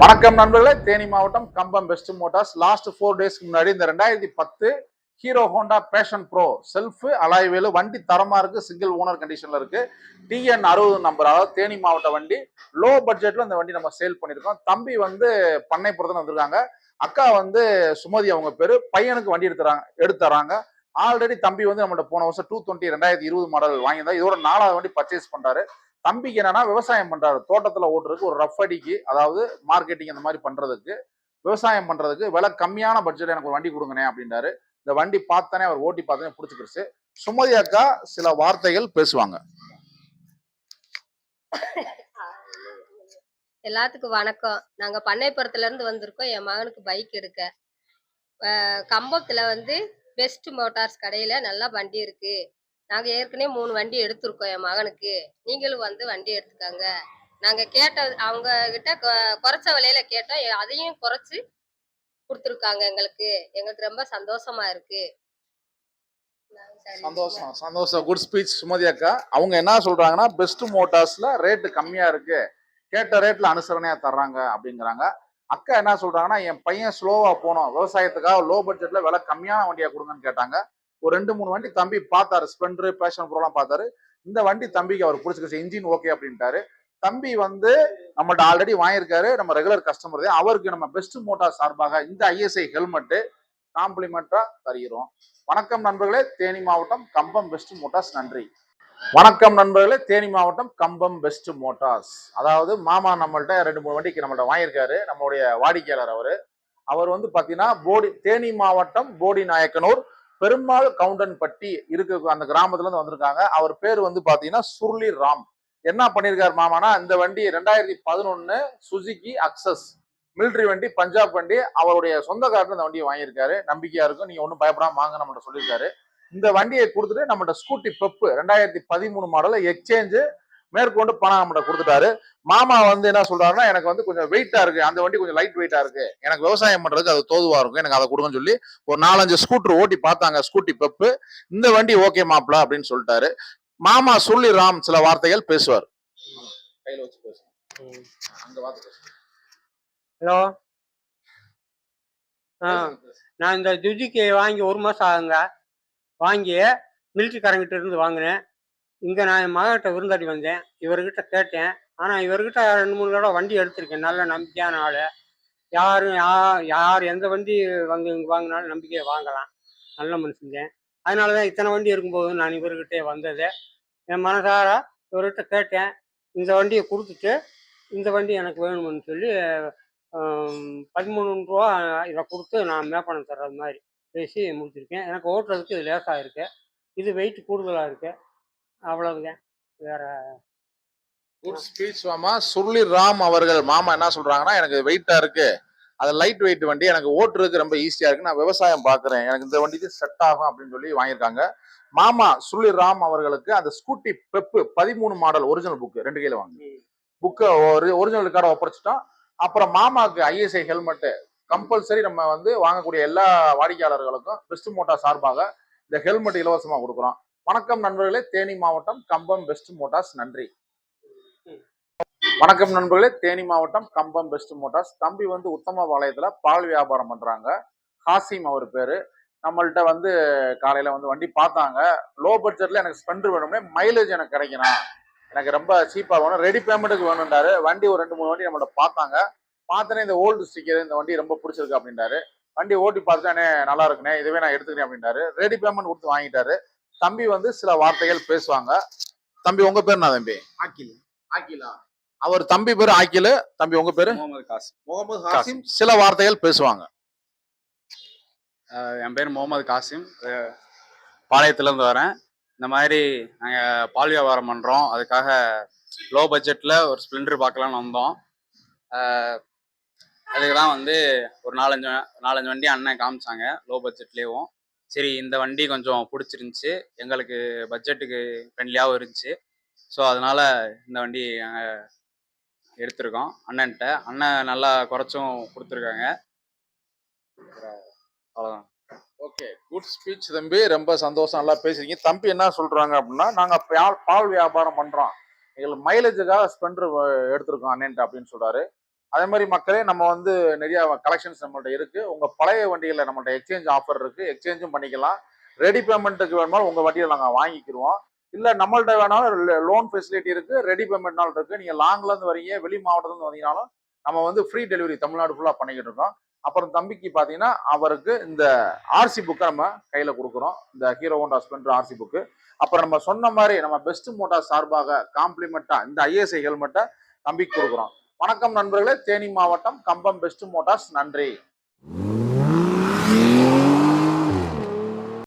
வணக்கம் நண்பர்களே. தேனி மாவட்டம் Cumbum best motors. Last four டேஸ்க்கு முன்னாடி இந்த ரெண்டாயிரத்தி பத்து Hero Honda Passion Pro self அலாய்வேலு வண்டி தரமா இருக்கு. சிங்கிள் ஓனர் கண்டிஷன்ல இருக்கு. டிஎன் அறுபது நம்பர் அதாவது தேனி மாவட்ட வண்டி. லோ பட்ஜெட்ல இந்த வண்டி நம்ம சேல் பண்ணியிருக்கோம் தம்பி வந்து பண்ணைப்புறத்துல வந்திருக்காங்க. அக்கா வந்து சுமதி அவங்க பேரு. பையனுக்கு வண்டி எடுத்துறாங்க எடுத்துறாங்க. ஆல்ரெடி தம்பி வந்து நம்மகிட்ட போன வருஷம் டூ டுவெண்ட்டி ரெண்டாயிரத்தி இருபது மாடல் வாங்கியிருந்தா. இதோட நாலாவது வண்டி பர்ச்சேஸ் பண்ணுறாரு தம்பிக்கு என்னன்னா விவசாயம் பண்றாரு. தோட்டத்துல ஓட்டுறதுக்கு ஒரு ரஃப் அடிக்கு. அதாவது மார்க்கெட்டிங் அந்த மாதிரி பண்றதுக்கு. விவசாயம் பண்றதுக்கு விலை கம்மியான பட்ஜெட் எனக்கு ஒரு வண்டி கொடுங்கண்ணே அப்படின்றாரு. இந்த வண்டி பார்த்தானே அவர் ஓட்டி பார்த்தனே பிடிச்சிக்கிருச்சு. சுமதி அக்கா சில வார்த்தைகள் பேசுவாங்க. எல்லாத்துக்கும் வணக்கம். நாங்க பண்ணைப்புறத்துல இருந்து வந்திருக்கோம். என் மகனுக்கு பைக் எடுக்க. கம்பத்துல வந்து பெஸ்ட் மோட்டார்ஸ் கடையில நல்லா வண்டி இருக்கு. நாங்கள் ஏற்கனவே மூணு வண்டி எடுத்திருக்கோம் என் மகனுக்கு. நீங்களும் வந்து வண்டி எடுத்துக்கோங்க. நாங்கள் கேட்ட அவங்க கிட்ட குறைச்ச விலையில கேட்டோம். அதையும் குறைச்சி கொடுத்துருக்காங்க எங்களுக்கு. எங்களுக்கு ரொம்ப சந்தோஷமா இருக்கு. சந்தோஷம். சந்தோஷம். குட் ஸ்பீச் சுமதி அக்கா. அவங்க என்ன சொல்றாங்கன்னா பெஸ்ட் மோட்டார்ஸ்ல ரேட்டு கம்மியா இருக்கு. கேட்ட ரேட்ல அனுசரணையா தர்றாங்க அப்படிங்கிறாங்க. அக்கா என்ன சொல்றாங்கன்னா என் பையன் ஸ்லோவா போனோம். விவசாயத்துக்காக லோ பட்ஜெட்ல விலை கம்மியான வண்டியா கொடுங்கன்னு கேட்டாங்க. ஒரு ரெண்டு மூணு வண்டி தம்பி பார்த்தாரு ஸ்பெண்டர் பேஷன் ப்ரோலாம் பார்த்தாரு. இந்த வண்டி தம்பிக்கு அவர் பிடிச்சிருச்சு இன்ஜின் ஓகே அப்படின்ட்டாரு. தம்பி வந்து நம்மள்ட்ட ஆல்ரெடி வாங்கியிருக்காரு நம்ம ரெகுலர் கஸ்டமர் தான் அவருக்கு நம்ம பெஸ்ட் மோட்டார் சார்பாக இந்த ஐஎஸ்ஐ ஹெல்மெட்டு காம்ப்ளிமெண்டா தருகிறோம். வணக்கம் நண்பர்களே தேனி மாவட்டம் கம்பம் பெஸ்ட் மோட்டார்ஸ் நன்றி. வணக்கம் நண்பர்களே தேனி மாவட்டம் கம்பம் பெஸ்ட் மோட்டார்ஸ் அதாவது மாமா நம்மள்ட்ட ரெண்டு மூணு வண்டிக்கு நம்மள்ட்ட வாங்கியிருக்காரு நம்மளுடைய வாடிக்கையாளர் அவர். அவர் வந்து பார்த்தீங்கன்னா போடி தேனி மாவட்டம் போடி நாயக்கனூர் பெருமாள் கவுண்டன்பட்டி இருக்கு அந்த கிராமத்துல இருந்து வந்திருக்காங்க. அவர் பேர் வந்து பாத்தீங்கன்னா சுருளி ராம். என்ன பண்ணியிருக்காரு மாமானா இந்த வண்டி ரெண்டாயிரத்தி பதினொன்னு சுசுகி அக்சஸ் மிலிட்ரி வண்டி பஞ்சாப் வண்டி அவருடைய சொந்த காட்டுல இந்த வண்டியை வாங்கியிருக்காரு. நம்பிக்கையா இருக்கும். நீங்க ஒன்றும் பயப்படாம வாங்க நம்மள்ட்ட சொல்லியிருக்காரு. இந்த வண்டியை கொடுத்துட்டு நம்மகிட்ட ஸ்கூட்டி பெப்பு ரெண்டாயிரத்தி பதிமூணு மாடல எக்ஸ்சேஞ்சு மேற்கொண்டு பணம் நம்மள்ட்ட கொடுத்துட்டாரு. மாமா வந்து என்ன சொல்றாருன்னா எனக்கு வந்து கொஞ்சம் வெயிட்டா இருக்கு. அந்த வண்டி கொஞ்சம் லைட் வெயிட்டா இருக்கு. எனக்கு விவசாயம் பண்றதுக்கு அது தோதுவா இருக்கும். எனக்கு அதை கொடுங்கன்னு சொல்லி ஒரு நாலஞ்சு ஸ்கூட்டர் ஓட்டி பார்த்தாங்க. ஸ்கூட்டி பெப்பு இந்த வண்டி ஓகே மாப்பிளா அப்படின்னு சொல்லிட்டாரு. மாமா சொல்லி ராம் சில வார்த்தைகள் பேசுவார். வார்த்தை ஹலோ. ஆ நான் இந்த ஜுஜிக்கு வாங்கி ஒரு மாதம் ஆகுங்க. வாங்கி மிலிட்ரிக்காரங்கிட்ட இருந்து வாங்கினேன். இங்கே நான் என் மகன்கிட்ட விருந்தாடி வந்தேன். இவர்கிட்ட கேட்டேன். ஆனால் இவர்கிட்ட ரெண்டு மூணு தடவை வண்டி எடுத்திருக்கேன். நல்ல நம்பிக்கையான ஆள். யாரும் யா யார் எந்த வண்டி வாங்க வாங்கினாலும் நம்பிக்கையை வாங்கலாம். நல்ல மனுஷன் அதனால தான் இத்தனை வண்டி இருக்கும்போது நான் இவர்கிட்டே வந்தது. என் மனசார இவர்கிட்ட கேட்டேன். இந்த வண்டியை கொடுத்துட்டு இந்த வண்டி எனக்கு வேணும்னு சொல்லி பதிமூணு ரூபா இதை கொடுத்து நான் மேப்பணம் தர்றது மாதிரி பேசி முடிச்சிருக்கேன். எனக்கு ஓட்டுறதுக்கு இது லேசாக இருக்குது இது வெயிட் கூடுதலாக இருக்குது அவ்வளவுதான். வேற குட் ஸ்பீச் மாமா. சுருளி ராம் அவர்கள். மாமா என்ன சொல்றாங்கன்னா எனக்கு வெயிட்டா இருக்கு. அது லைட் வெயிட் வண்டி. எனக்கு ஓட்டுறதுக்கு ரொம்ப ஈஸியா இருக்கு. நான் விவசாயம் பாக்குறேன். எனக்கு இந்த வண்டிக்கு செட் ஆகும் அப்படின்னு சொல்லி வாங்கியிருக்காங்க. மாமா சுருளி ராம் அவர்களுக்கு அந்த ஸ்கூட்டி பெப்பு பதிமூணு மாடல் ஒரிஜினல் புக் ரெண்டு கையில வாங்க புக்கை ஒரு ஒரிஜினல் கார்டை ஒப்படைச்சிட்டோம். அப்புறம் மாமாக்கு ஐஎஸ்ஐ ஹெல்மெட்டு கம்பல்சரி நம்ம வந்து வாங்கக்கூடிய எல்லா வாடிக்கையாளர்களுக்கும் பெஸ்ட் மோட்டார் சார்பாக இந்த ஹெல்மெட் இலவசமா கொடுக்குறோம். வணக்கம் நண்பர்களே தேனி மாவட்டம் கம்பம் பெஸ்ட் மோட்டார்ஸ் நன்றி. வணக்கம் நண்பர்களே தேனி மாவட்டம் கம்பம் பெஸ்ட் மோட்டார்ஸ். தம்பி வந்து உத்தம வாளையத்தில் பால் வியாபாரம் பண்ணுறாங்க ஹாசிம் அவர் பேர். நம்மள்கிட்ட வந்து காலையில் வந்து வண்டி பார்த்தாங்க. லோ பட்ஜெட்டில் எனக்கு ஸ்பெண்டர் வேணும்னே மைலேஜ் எனக்கு கிடைக்கணும் எனக்கு ரொம்ப சீப்பாக வேணும். ரெடி பேமெண்ட்டுக்கு வேணும்ன்றாரு. வண்டி ஒரு ரெண்டு மூணு வண்டி நம்மள்ட்ட பார்த்தாங்க. பார்த்தனே இந்த ஓல்டு ஸ்டிக்கர் இந்த வண்டி ரொம்ப பிடிச்சிருக்கு அப்படின்றாரு. வண்டி ஓட்டி பார்த்துட்டு நல்லா இருக்குண்ணே. இதுவே நான் எடுத்துக்கிறேன் அப்படின்றாரு. ரெடி பேமெண்ட் கொடுத்து வாங்கிட்டாரு. தம்பி வந்து சில வார்த்தைகள் பேசுவாங்க. தம்பி உங்க பேர் என்ன தம்பி? ஆக்கில் ஆக்கிலா அவர் தம்பி பேரு ஆக்கிலு தம்பி உங்க பேரு? முகமது காசிம். முகமது ஹாசிம் சில வார்த்தைகள் பேசுவாங்க. என் பேர் முகமது காசிம். அஹ் பாளையத்துலேருந்து வரேன். இந்த மாதிரி நாங்கள் பால் வியாபாரம் பண்ணுறோம் அதுக்காக லோ பட்ஜெட்டில் ஒரு ஸ்ப்ளெண்டர் பார்க்கலான்னு வந்தோம். அதுக்கு தான் வந்து ஒரு நாலஞ்சு நாலஞ்சு வண்டி அண்ணன் காமிச்சாங்க. லோ பட்ஜெட்லேயும் சரி இந்த வண்டி கொஞ்சம் பிடிச்சிருந்துச்சி. எங்களுக்கு பட்ஜெட்டுக்கு ஃப்ரெண்ட்லியாகவும் இருந்துச்சு. ஸோ அதனால இந்த வண்டி நாங்கள் எடுத்திருக்கோம். அண்ணன்ட்ட. அண்ணன் நல்லா குறைச்சும் கொடுத்துருக்காங்க. அவ்வளோதான் ஓகே குட் ஸ்பீச் தம்பி. ரொம்ப சந்தோஷம். நல்லா பேசுறீங்க. தம்பி என்ன சொல்றாங்க அப்படின்னா நாங்க பால் பால் வியாபாரம் பண்றோம். எங்களுக்கு மைலேஜுக்காக ஸ்பெண்டர் எடுத்திருக்கோம் அண்ணன்ட்டு அப்படின்னு சொல்றாரு. அதே மாதிரி மக்களே நம்ம வந்து நிறைய கலெக்ஷன்ஸ் நம்மள்ட்ட இருக்கு. உங்க பழைய வண்டிகளை நம்மள்ட்ட எக்ஸ்சேஞ்ச் ஆஃபர் இருக்கு. எக்ஸ்சேஞ்சும் பண்ணிக்கலாம். ரெடி பேமெண்ட்டுக்கு வேணுமாலும் உங்க வண்டியை நாங்கள் வாங்கிக்கிருவோம். இல்லை நம்மள்ட்ட வேணாலும் லோன் ஃபெசிலிட்டி இருக்கு. ரெடி பேமெண்ட்னாலும் இருக்கு. நீங்க லாங்ல இருந்து வரீங்க வெளி மாவட்டத்துல இருந்து வந்தீங்கனாலும் நம்ம வந்து ஃப்ரீ டெலிவரி தமிழ்நாடு ஃபுல்லா பண்ணிக்கிட்டு இருக்கோம். அப்புறம் தம்பிக்கு பாத்தீங்கன்னா அவருக்கு இந்த ஆர்சி புக்கை நம்ம கையில கொடுக்குறோம். இந்த Hero Honda Splendor RC book அப்புறம் நம்ம சொன்ன மாதிரி நம்ம பெஸ்ட் மோட்டார் சார்பாக காம்ப்ளிமெண்டா இந்த ஐஎஸ்ஐ ஹெல்மெட்டை தம்பிக்கு கொடுக்குறோம். வணக்கம் நண்பர்களே. தேனி மாவட்டம் கம்பம் பெஸ்ட் மோட்டார்ஸ் நன்றி.